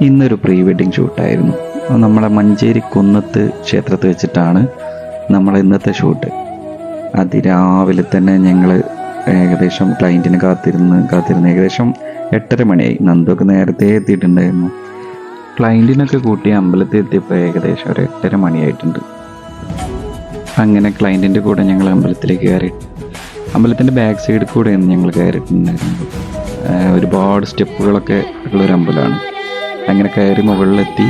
ഇന്നൊരു pre wedding ഷൂട്ടായിരുന്നു. നമ്മളെ മഞ്ചേരി കുന്നത്ത് ക്ഷേത്രത്തിൽ വെച്ചിട്ടാണ് നമ്മളെ ഇന്നത്തെ ഷൂട്ട്. അതിരാവിലെ തന്നെ ഞങ്ങൾ ഏകദേശം ക്ലയന്റിന് കാത്തിരുന്ന് കാത്തിരുന്ന് ഏകദേശം എട്ടര മണിയായി. നന്ദൊക്കെ നേരത്തെ എത്തിയിട്ടുണ്ടായിരുന്നു. ക്ലയന്റിനൊക്കെ കൂട്ടി അമ്പലത്തിൽ എത്തിയപ്പോൾ ഏകദേശം ഒരു എട്ടര മണിയായിട്ടുണ്ട്. അങ്ങനെ ക്ലയന്റിന്റെ കൂടെ ഞങ്ങൾ അമ്പലത്തിലേക്ക് കയറി. അമ്പലത്തിന്റെ ബാക്ക് സൈഡിൽ കൂടെയാണ് ഞങ്ങൾ കയറിയിട്ടുണ്ടായിരുന്നത്. ഒരുപാട് സ്റ്റെപ്പുകളൊക്കെ ഉള്ളൊരു അമ്പലമാണ്. അങ്ങനെ കയറി മുകളിലെത്തി.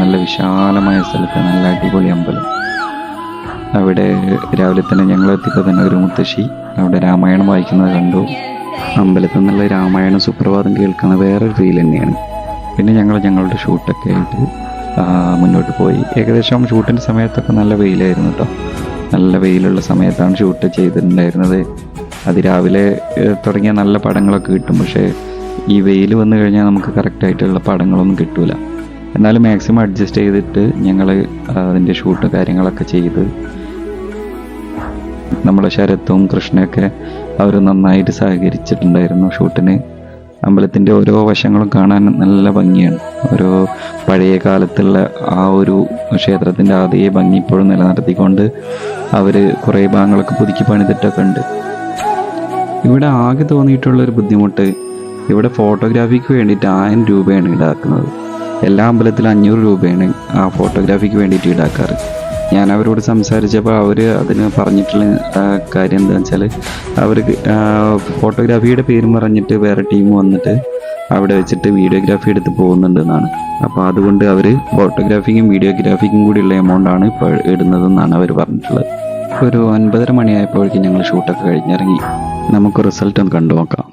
നല്ല വിശാലമായ സ്ഥലത്ത് നല്ല അടിപൊളി അമ്പലം. അവിടെ രാവിലെ തന്നെ ഞങ്ങൾ എത്തിയപ്പോൾ തന്നെ ഒരു മുത്തശ്ശി അവിടെ രാമായണം വായിക്കുന്നത് കണ്ടു. അമ്പലത്തിൽ നിന്നുള്ള രാമായണം സുപ്രഭാതം കേൾക്കുന്ന വേറൊരു ഫീൽ തന്നെയാണ്. പിന്നെ ഞങ്ങൾ ഞങ്ങളുടെ ഷൂട്ടൊക്കെ ആയിട്ട് മുന്നോട്ട് പോയി. ഏകദേശം ഷൂട്ടിന്റെ സമയത്തൊക്കെ നല്ല വെയിലായിരുന്നു കേട്ടോ നല്ല വെയിലുള്ള സമയത്താണ് ഷൂട്ട് ചെയ്തിട്ടുണ്ടായിരുന്നത്. അതിരാവിലെ രാവിലെ തുടങ്ങിയ നല്ല പടങ്ങളൊക്കെ കിട്ടും. പക്ഷേ ഈ വെയിൽ വന്നു കഴിഞ്ഞാൽ നമുക്ക് കറക്റ്റായിട്ടുള്ള പടങ്ങളൊന്നും കിട്ടൂല. എന്നാലും മാക്സിമം അഡ്ജസ്റ്റ് ചെയ്തിട്ട് ഞങ്ങൾ അതിന്റെ ഷൂട്ട് കാര്യങ്ങളൊക്കെ ചെയ്ത് നമ്മളെ ശരത്തും കൃഷ്ണയൊക്കെ അവർ നന്നായിട്ട് സഹകരിച്ചിട്ടുണ്ടായിരുന്നു ഷൂട്ടിന് അമ്പലത്തിന്റെ ഓരോ വശങ്ങളും കാണാൻ നല്ല ഭംഗിയാണ്. ഓരോ പഴയ കാലത്തുള്ള ആ ഒരു ക്ഷേത്രത്തിന്റെ ആദ്യ ഭംഗി ഇപ്പോഴും നിലനിർത്തിക്കൊണ്ട് അവർ കുറേ ഭാഗങ്ങളൊക്കെ പുതുക്കി പണിതിട്ടൊക്കെ ഉണ്ട്. ഇവിടെ ആകെ തോന്നിയിട്ടുള്ളൊരു ബുദ്ധിമുട്ട് ഇവിടെ ഫോട്ടോഗ്രാഫിക്ക് വേണ്ടിയിട്ട് ആയിരം രൂപയാണ് ഈടാക്കുന്നത്. എല്ലാ അമ്പലത്തിലും അഞ്ഞൂറ് രൂപയാണ് ആ ഫോട്ടോഗ്രാഫിക്ക് വേണ്ടിയിട്ട് ഈടാക്കാറ്. ഞാൻ അവരോട് സംസാരിച്ചപ്പോൾ അവർ അതിന് പറഞ്ഞിട്ടുള്ള കാര്യം എന്താണെന്ന് വെച്ചാൽ അവർക്ക് ഫോട്ടോഗ്രാഫിയുടെ പേരും പറഞ്ഞിട്ട് വേറെ ടീം വന്നിട്ട് അവിടെ വെച്ചിട്ട് വീഡിയോഗ്രാഫി എടുത്ത് പോകുന്നുണ്ടെന്നാണ്. അപ്പോൾ അതുകൊണ്ട് അവർ ഫോട്ടോഗ്രാഫിക്കും വീഡിയോഗ്രാഫിക്കും കൂടിയുള്ള എമൗണ്ടാണ് ഇപ്പോൾ ഇടുന്നതെന്നാണ് അവർ പറഞ്ഞിട്ടുള്ളത്. ഒരു ഒൻപതര മണിയായപ്പോഴേക്കും ഞങ്ങൾ ഷൂട്ടൊക്കെ കഴിഞ്ഞിറങ്ങി. നമുക്ക് റിസൾട്ട് ഒന്ന് കണ്ടു നോക്കാം